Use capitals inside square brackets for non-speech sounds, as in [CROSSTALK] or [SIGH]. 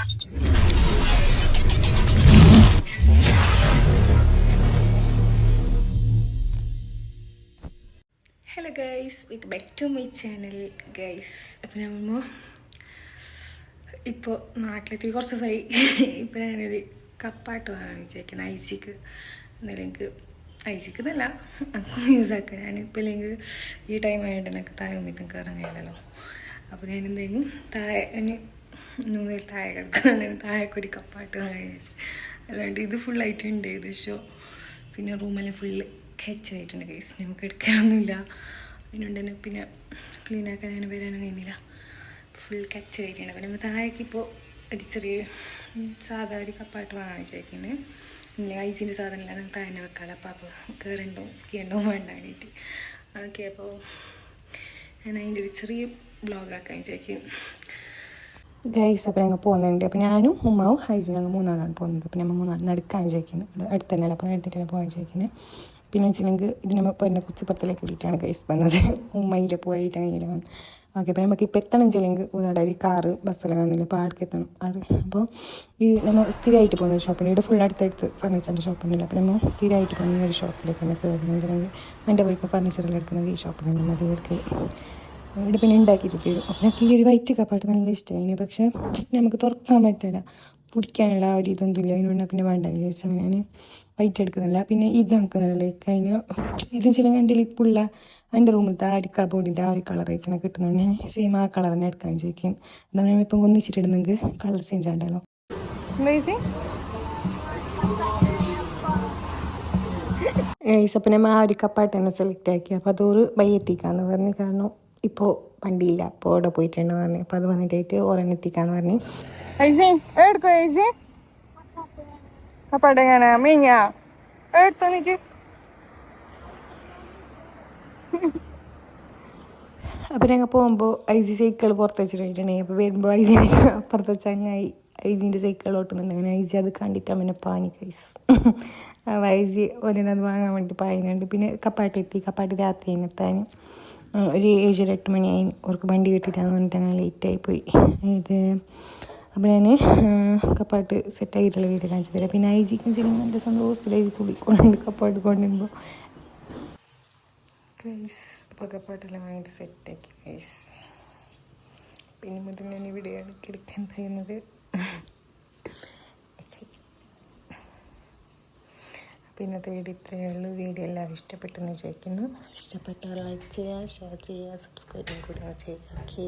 Hello guys with back to my channel guys അപ്പം നമ്മൾ ഇപ്പോൾ നാട്ടിലെത്തി കുറച്ച് ദിവസമായി ഇപ്പോൾ ഞാനൊരു കപ്പാട്ട് വാങ്ങിച്ചേക്കണം ഐസിക്ക്. എന്നാലും എനിക്ക് ഐസിക്ക് എന്നല്ല യൂസ് ആക്കുക ഞാനിപ്പോൾ അല്ലെങ്കിൽ ഈ ടൈം ആയിട്ട് എനിക്ക് താഴെ ഒന്നും കയറാൻ കഴിയില്ലല്ലോ. അപ്പോൾ ഞാൻ എന്തെങ്കിലും താഴെ മൂന്നിൽ താഴെ കിടക്കുന്നതാണ് [LAUGHS] താഴെ ഒരു കപ്പാട്ട് അല്ലാണ്ട് ഇത് ഫുള്ളായിട്ടുണ്ട് ഇത് ഷോ പിന്നെ റൂമെല്ലാം ഫുള്ള് കെച്ചായിട്ടുണ്ട് കേസ് നമുക്ക് എടുക്കാനൊന്നുമില്ല. അതിനുണ്ട് തന്നെ പിന്നെ ക്ലീൻ ആക്കാൻ അങ്ങനെ വരാനും കഴിയുന്നില്ല. ഫുൾ കച്ചായിട്ടുണ്ട് പിന്നെ നമ്മൾ താഴേക്ക് ഇപ്പോൾ ഒരു ചെറിയ സാധാ ഒരു കപ്പാട്ട് വാങ്ങാൻ വിചാരിക്കുന്നത് ഇല്ല ഐസിന്റെ സാധനമില്ല. നമുക്ക് താഴെ വെക്കാമല്ലോ അപ്പോൾ അപ്പോൾ കയറണ്ടോ കീണ്ടോ വേണ്ട വേണ്ടിയിട്ട്. ഓക്കെ അപ്പോൾ ഞാൻ അതിന്റെ ഒരു ചെറിയ ബ്ലോഗാക്കാൻ വിചാരിക്കും ഗൈസ് അപ്പം ഞങ്ങൾ പോകുന്നുണ്ട്. അപ്പം ഞാനും ഉമ്മാവും ഹൈജിനും ഞങ്ങൾ മൂന്നാളാണ് പോകുന്നത്. അപ്പം നമ്മൾ മൂന്നാൾ നടക്കാൻ ചോദിക്കുന്നത് ഇവിടെ അടുത്ത് തന്നെയല്ല അപ്പം എടുത്തിട്ടാണ് പോകാൻ ചോദിക്കുന്നത് പിന്നെ വെച്ചിട്ടുണ്ടെങ്കിൽ ഇതിന് ഇപ്പോൾ എന്റെ കുച്ചിപ്പുറത്തിലേക്ക് കൂടിയിട്ടാണ് ഗൈസ് വന്നത്. [LAUGHS] ഉമ്മയിലെ പോയിട്ടാണ് ഇതിൽ വന്നത്. ഓക്കെ അപ്പോൾ നമുക്ക് ഇപ്പോൾ എത്തണം വെച്ചില്ലെങ്കിൽ ഇവിടെ ഒരു കാറ് ബസ്സെല്ലാം വന്നില്ല. അപ്പോൾ ആടേക്ക് എത്തണം. അപ്പോൾ ഈ നമ്മൾ സ്ഥിരമായിട്ട് പോകുന്ന ഒരു ഷോപ്പിന്റെ ഇവിടെ ഫുൾ അടുത്തടുത്ത് ഫർണിച്ചറിന്റെ ഷോപ്പുണ്ടല്ലോ അപ്പോൾ നമ്മൾ സ്ഥിരമായിട്ട് പോകുന്ന ഈ ഒരു ഷോപ്പിലേക്ക് തന്നെ കയറുന്നുണ്ടെങ്കിൽ എന്റെ വീട്ടിൽ ഫർണിച്ചറെല്ലാം എടുക്കുന്നത് ഈ ഷോപ്പിൽ നിന്ന് മതി ഇവർക്ക്. ഇവിടെ പിന്നെ ഉണ്ടാക്കിയിട്ട് തരും അപ്പം എനിക്ക് ഈ ഒരു വൈറ്റ് കപ്പാട്ട് നല്ല ഇഷ്ടമായിരുന്നു പക്ഷെ നമുക്ക് തുറക്കാൻ പറ്റില്ല. പിടിക്കാനുള്ള ആ ഒരു ഇതൊന്നും ഇല്ല. അതിനുകൊണ്ട് പിന്നെ വേണ്ട വിചാരിച്ചാൽ ഞാൻ വൈറ്റ് എടുക്കുന്നില്ല പിന്നെ ഇത് നോക്കുന്നില്ല ലൈക്ക് അതിന് ഇത് ചില എന്റെ ലിപ്പുള്ള എന്റെ റൂമിലത്തെ ആ ഒരു കബോർഡിന്റെ ആ ഒരു കളറായിട്ടാണ് കിട്ടുന്നത്. ഞാൻ സെയിം ആ കളർ തന്നെ എടുക്കാൻ ചോദിക്കും എന്നാൽ ഞാൻ ഇപ്പം ഒന്നിച്ചിട്ടിടുന്നെങ്കിൽ കളർ ചേഞ്ച് ആണ്ടല്ലോ ഗൈസ് അപ്പം ഞാൻ ആ ഒരു കപ്പായിട്ട് തന്നെ സെലക്ട് ആക്കി. അപ്പോൾ അതൊരു ബൈ എത്തിക്കാന്ന് പറഞ്ഞു കാരണം ഇപ്പോൾ വണ്ടിയില്ല. അപ്പോൾ അവിടെ പോയിട്ടുണ്ട് പറഞ്ഞു. അപ്പോൾ അത് വന്നിട്ടായിട്ട് ഒരെണ്ണം എത്തിക്കാന്ന് പറഞ്ഞു. എടുക്കോ ഐസി? കപ്പാട്ട് എങ്ങനെ മീഞ്ഞ? എടുത്തോ അപ്പോൾ ഞങ്ങൾ പോകുമ്പോൾ ഐ സൈക്കിൾ പുറത്ത് വെച്ചിട്ടുണ്ടെങ്കിൽ അപ്പോൾ വരുമ്പോൾ ഐ ജി അപ്പുറത്തെ ചങ്ങായി ഐ ജിന്റെ സൈക്കിൾ ഓട്ടുന്നുണ്ട്. അങ്ങനെ ഐ ജി അത് കണ്ടിട്ട് അവനെ പാനി കൈസ് അപ്പോൾ ഐ ജി ഒരിന്നത് വാങ്ങാൻ വേണ്ടി പായുന്നുണ്ട്. പിന്നെ കപ്പാട്ട് എത്തി. കപ്പാട്ട് രാത്രി എത്താൻ ഒരു ഏഴ് എട്ട് മണിയായി. അവർക്ക് വണ്ടി കിട്ടിയിട്ടാന്ന് പറഞ്ഞിട്ട് അങ്ങനെ ലേറ്റായി പോയി. ഇത് അപ്പോൾ ഞാൻ കപ്പാട്ട് സെറ്റായിട്ടുള്ള വീട് കാണിച്ചു തരാം. പിന്നെ ഐ ജിക്കും ചെറിയ നല്ല സന്തോഷത്തിലായി തുള്ളിക്കൊണ്ടുണ്ട് കപ്പാട്ട് കൊണ്ടുവരുമ്പോൾ ഗൈസ് അപ്പോൾ കപ്പാട്ടെല്ലാം വാങ്ങിയിട്ട് സെറ്റാക്കി ഗൈസ് പിന്നെ മുതൽ ഞാൻ ഇവിടെയാണ് കിടക്കാൻ പറയുന്നത് അപ്പോൾ ഇന്നത്തെ വീഡിയോ ഇത്രയേ ഉള്ളൂ. വീഡിയോ എല്ലാവരും ഇഷ്ടപ്പെട്ടെന്ന് വിചാരിക്കുന്നു. ഇഷ്ടപ്പെട്ടാൽ ലൈക്ക് ചെയ്യുക ഷെയർ ചെയ്യുക സബ്സ്ക്രൈബും കൂടെ ചെയ്യുക. ഓക്കെ.